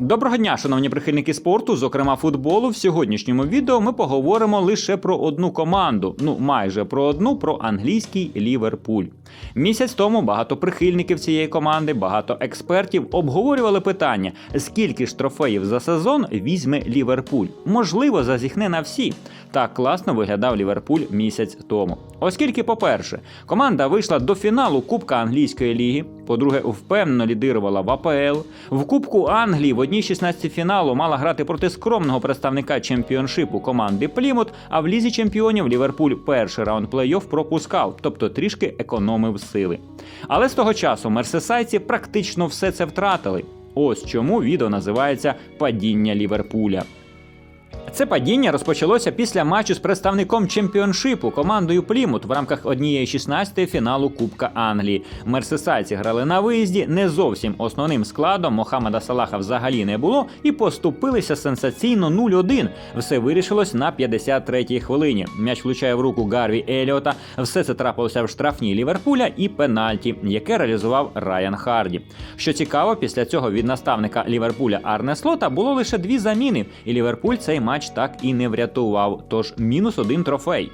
Доброго дня, шановні прихильники спорту, зокрема футболу. В сьогоднішньому відео ми поговоримо лише про одну команду. Ну майже про одну, про англійський Ліверпуль. Місяць тому багато прихильників цієї команди, багато експертів обговорювали питання, скільки ж трофеїв за сезон візьме Ліверпуль. Можливо, зазіхне на всі. Так класно виглядав Ліверпуль місяць тому. Оскільки, по-перше, команда вийшла до фіналу Кубка англійської ліги. По-друге, впевнено лідирувала в АПЛ. В Кубку Англії в одній 16 фіналу мала грати проти скромного представника чемпіоншипу команди Плімут. А в лізі чемпіонів Ліверпуль перший раунд плей-офф пропускав, тобто трішки економив сили. Але з того часу мерсесайці практично все це втратили. Ось чому відео називається Падіння Ліверпуля. Це падіння розпочалося після матчу з представником чемпіоншипу командою Плімут в рамках однієї 16 фіналу Кубка Англії. Мерсесайці грали на виїзді не зовсім основним складом. Мохамеда Салаха взагалі не було і поступилися сенсаційно 0-1. Все вирішилось на 53-й хвилині. М'яч влучає в руку Гарві Еліота. Все це трапилося в штрафній Ліверпуля і пенальті, яке реалізував Райан Харді. Що цікаво, після цього від наставника Ліверпуля Арне Слота було лише дві заміни, і Ліверпуль цей матч так і не врятував. Тож мінус один трофей.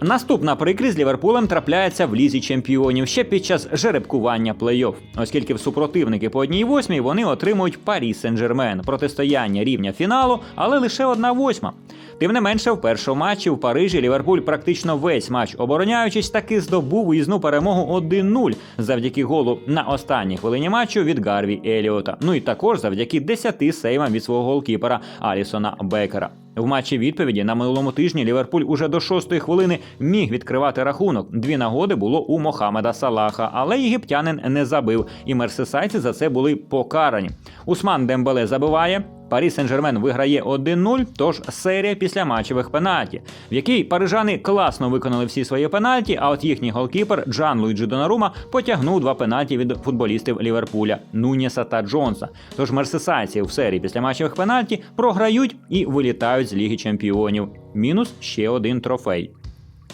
Наступна прикрість Ліверпулем трапляється в лізі чемпіонів ще під час жеребкування плей-офф, оскільки в супротивники по одній восьмій вони отримують Парі Сен-Жермен протистояння рівня фіналу, але лише одна восьма. Тим не менше, в першому матчі в Парижі Ліверпуль практично весь матч обороняючись, таки здобув виїзну перемогу 1-0 завдяки голу на останній хвилині матчу від Гарві Еліота. Ну і також завдяки 10 сейвам від свого голкіпера Алісона Бекера. В матчі відповіді на минулому тижні Ліверпуль уже до шостої хвилини міг відкривати рахунок. Дві нагоди було у Мохамеда Салаха, але єгиптянин не забив, і мерсесайці за це були покарані. Усман Дембеле забиває. Парі Сен-Жермен виграє 1-0, тож серія після матчевих пенальті, в якій парижани класно виконали всі свої пенальті, а от їхній голкіпер Джан Луїджі Донарума потягнув два пенальті від футболістів Ліверпуля Нуніса та Джонса. Тож мерсисайці в серії після матчевих пенальті програють і вилітають з Ліги Чемпіонів. Мінус ще один трофей.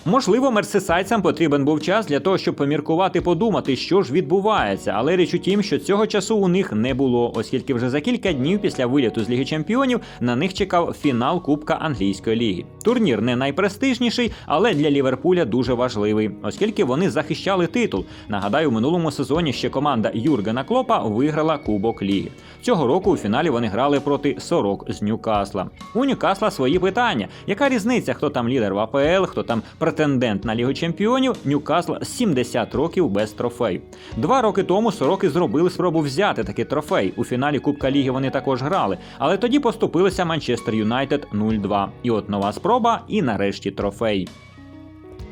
Можливо, мерсисайцям потрібен був час для того, щоб поміркувати, подумати, що ж відбувається, але річ у тім, що цього часу у них не було, оскільки вже за кілька днів після виліту з Ліги Чемпіонів на них чекав фінал Кубка англійської ліги. Турнір не найпрестижніший, але для Ліверпуля дуже важливий, оскільки вони захищали титул. Нагадаю, у минулому сезоні ще команда Юргена Клопа виграла Кубок Ліги. Цього року у фіналі вони грали проти Сорок з Ньюкасла. У Ньюкасла свої питання: яка різниця, хто там лідер в АПЛ, хто там претендент на Лігу Чемпіонів, Ньюкасл 70 років без трофею. Два роки тому сороки зробили спробу взяти такий трофей. У фіналі Кубка Ліги вони також грали, але тоді поступилися Манчестер Юнайтед 0-2. І от нова спроба, і нарешті трофей.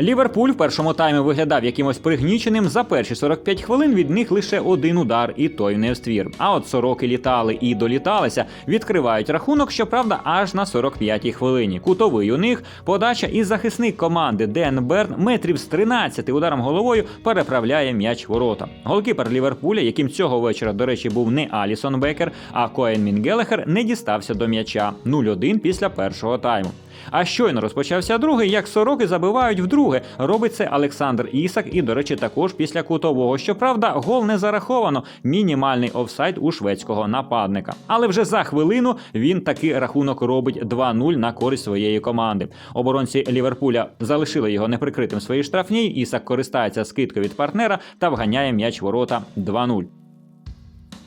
Ліверпуль в першому таймі виглядав якимось пригніченим. За перші 45 хвилин від них лише один удар, і той не в ствір. А от сороки літали і доліталися, відкривають рахунок, щоправда, аж на 45-й хвилині. Кутовий у них подача і захисник команди Ден Берн метрів з 13 ударом головою переправляє м'яч ворота. Голкіпер Ліверпуля, яким цього вечора, до речі, був не Алісон Бекер, а Коен Мінгелехер, не дістався до м'яча 0-1 після першого тайму. А щойно розпочався другий, як сороки забивають вдруге. Робить це Олександр Ісак, і, до речі, також після кутового. Щоправда, гол не зараховано. Мінімальний офсайд у шведського нападника. Але вже за хвилину він таки рахунок робить 2-0 на користь своєї команди. Оборонці Ліверпуля залишили його неприкритим в своїй штрафній. Ісак користається скидкою від партнера та вганяє м'яч ворота 2-0.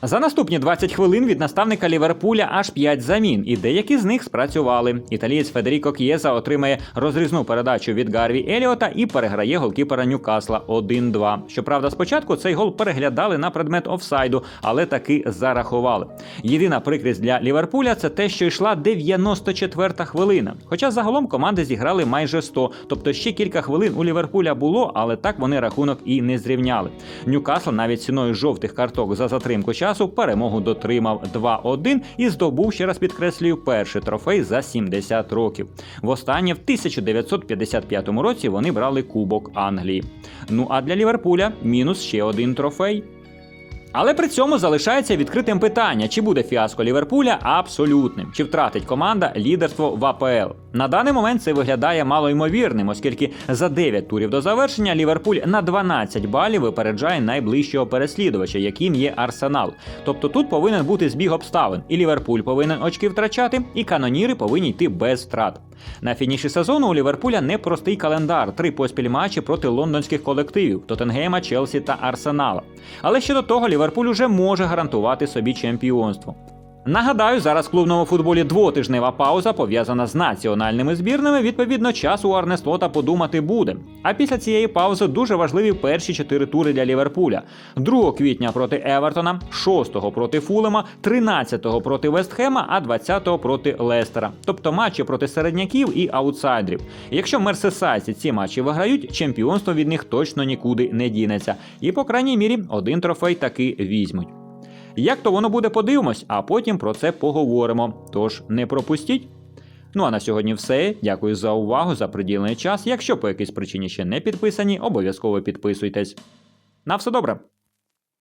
За наступні 20 хвилин від наставника Ліверпуля аж 5 замін, і деякі з них спрацювали. Італієць Федеріко К'єза отримає розрізну передачу від Гарві Еліота і переграє голкіпера Ньюкасла 1-2. Щоправда, спочатку цей гол переглядали на предмет офсайду, але таки зарахували. Єдина прикрість для Ліверпуля це те, що йшла 94-та хвилина. Хоча загалом команди зіграли майже 100, тобто ще кілька хвилин у Ліверпуля було, але так вони рахунок і не зрівняли. Ньюкасл навіть ціною жовтих карток за затримку часу перемогу дотримав 2-1 і здобув, ще раз підкреслюю, перший трофей за 70 років. Востаннє в 1955 році вони брали Кубок Англії. Ну а для Ліверпуля мінус ще один трофей. Але при цьому залишається відкритим питання, чи буде фіаско Ліверпуля абсолютним, чи втратить команда лідерство в АПЛ. На даний момент це виглядає малоймовірним, оскільки за 9 турів до завершення Ліверпуль на 12 балів випереджає найближчого переслідувача, яким є Арсенал. Тобто тут повинен бути збіг обставин, і Ліверпуль повинен очки втрачати, і каноніри повинні йти без втрат. На фініші сезону у Ліверпуля непростий календар: три поспіль матчі проти лондонських колективів Тоттенгема, Челсі та Арсенала. Але ще до того Ліверпуль уже може гарантувати собі чемпіонство. Нагадаю, зараз в клубному футболі двотижнева пауза пов'язана з національними збірними. Відповідно, часу у Арнеслота подумати буде. А після цієї паузи дуже важливі перші чотири тури для Ліверпуля: 2 квітня проти Евертона, 6 проти Фулема, 13 проти Вестхема, а 20 проти Лестера. Тобто матчі проти середняків і аутсайдерів. Якщо мерсесайці ці матчі виграють, чемпіонство від них точно нікуди не дінеться. І по крайній мірі один трофей таки візьмуть. Як то воно буде, подивимось, а потім про це поговоримо. Тож не пропустіть. Ну а на сьогодні все. Дякую за увагу, за приділений час. Якщо по якійсь причині ще не підписані, обов'язково підписуйтесь. На все добре!